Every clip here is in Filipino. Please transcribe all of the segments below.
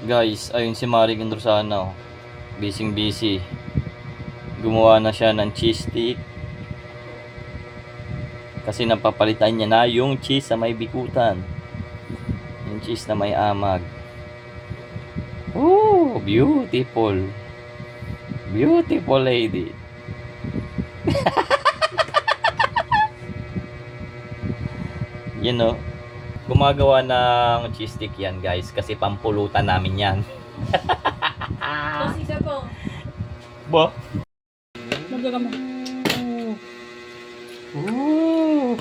Guys, ayun si Maring Indrosana. Oh. Busy. Gumawa na siya ng cheese stick. Kasi napapalitan niya na yung cheese sa may bikutan. Yung cheese na may amag. Oh, beautiful. Beautiful lady. you know, gumagawa ng cheese stick yan guys kasi pampulutan namin yan. Isa po. Ba? Magdaga mo. Ooh.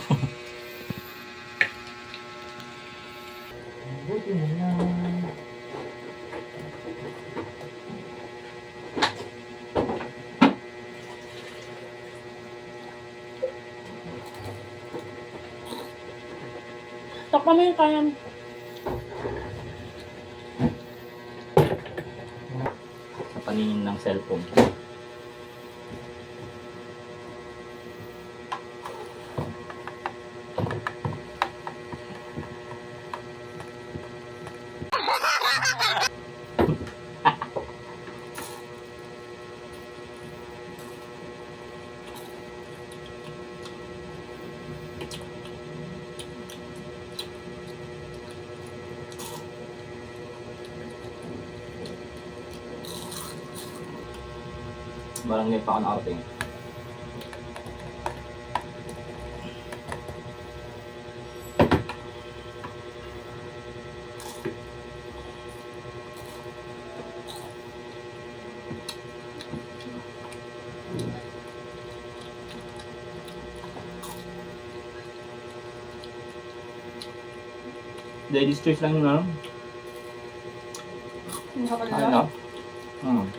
Takpa mo yung kaya. Sa paningin ng cellphone. Barangay pa ako nakarating. Ladies choice lang yun, ano? Ano? Hmm.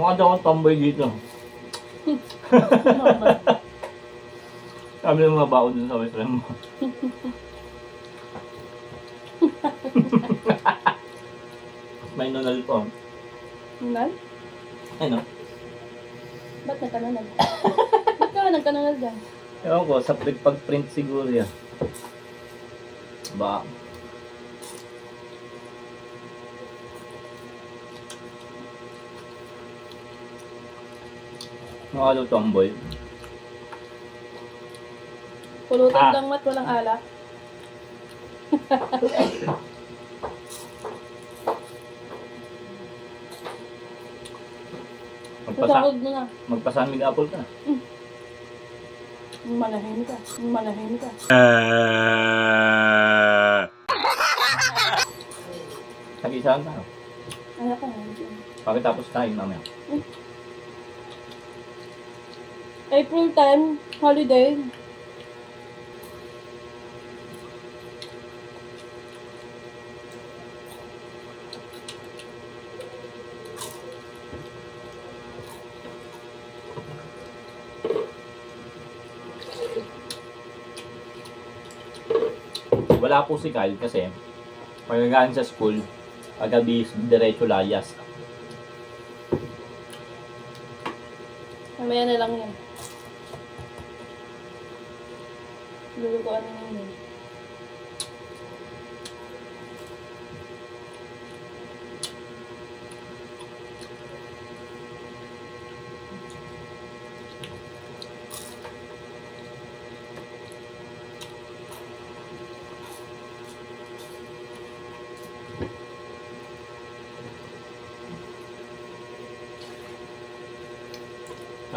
Mukha daw akong tomboy dito. Sabi ng mga bao dun sa Western mo. May nunal po. Nan? Ano? Ba't nagkanunag? Ba't ka nagkanunag dyan? Ewan ko, sa print, pag-print siguro yan. Ba? Nakalo tomboy. Pulutan Ah. lang mat, walang alak. Magpasa Sasahod mo na. magpasamig apple ka. Manahin ka. Manahin ka. Nag-isahan tayo. Ayak ka na. Pagkatapos tayo mamaya. April 10, holiday. Wala po si Kyle kasi pagkagaan sa school, paggabi diretso layas. Mamaya na lang yan. Lulukuan na yun.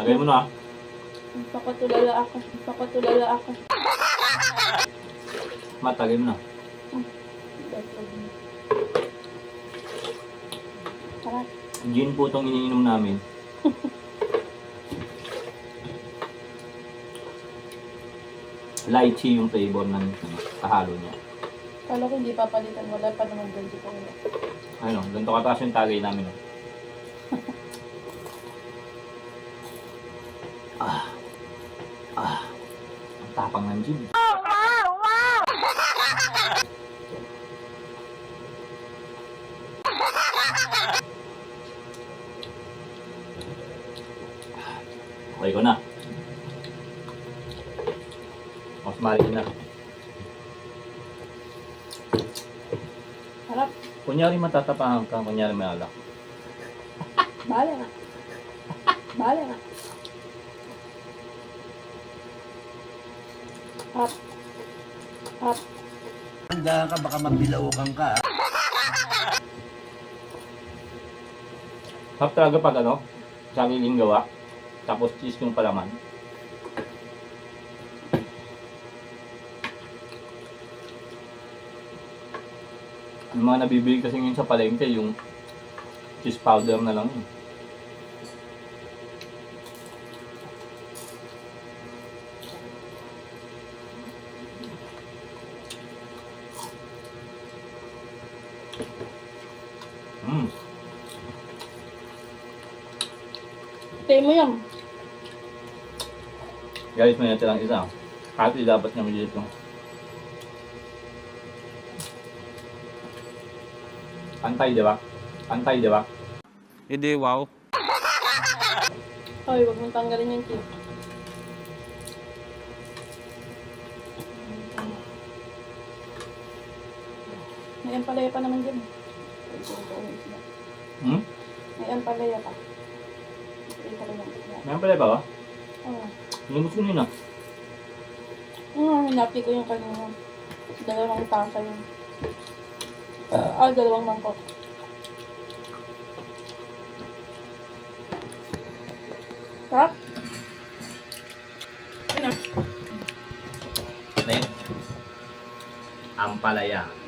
Lagay mo na. Papatulala ako. Papatulala ako. Matagay mo na. Gin po itong iniinom namin. Lychee yung flavor ng ano, kahalo niya. Kala ko hindi papalitan. Wala pa naman doon dito. Ano, ganito kataas yung tagay namin. Oh. ah. Ah. Ang tapang ng gin. Okay ko na. Mas mali na. Harap. Kunyari matatapahan ka, kunyari may alak. Bala nga. Bala nga. Handa ka, baka mabilaukan ka. Half talaga pag ano, sariling gawa, tapos cheese yung palaman. Yung mga nabibili kasi ngayon sa palengke, yung cheese powder na lang yun. Mm. Tayo mo yan. Guys, may natirang isa. Kasi dapat niya may dito. Pantay, di ba? Pantay, di ba? Hindi, wow. Hoy, huwag mong tanggalin yung chip. May ampalaya pa naman dyan. Hmm? May ampalaya pa. Isda. Meron pala ba? Oo. Lumos ko nila. Oo, hinapi ko yung kanina. Dalawang tasa yun. Ah, dalawang mangkok. Sarap. Ano? Next. Ampalaya.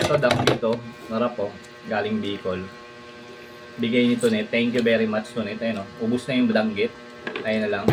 Ito, dam dito. Narap po. Galing Bicol. Bigay nito net. Thank you very much to net. Ayun, oh. Ubus na yung danggit. Ayun na lang.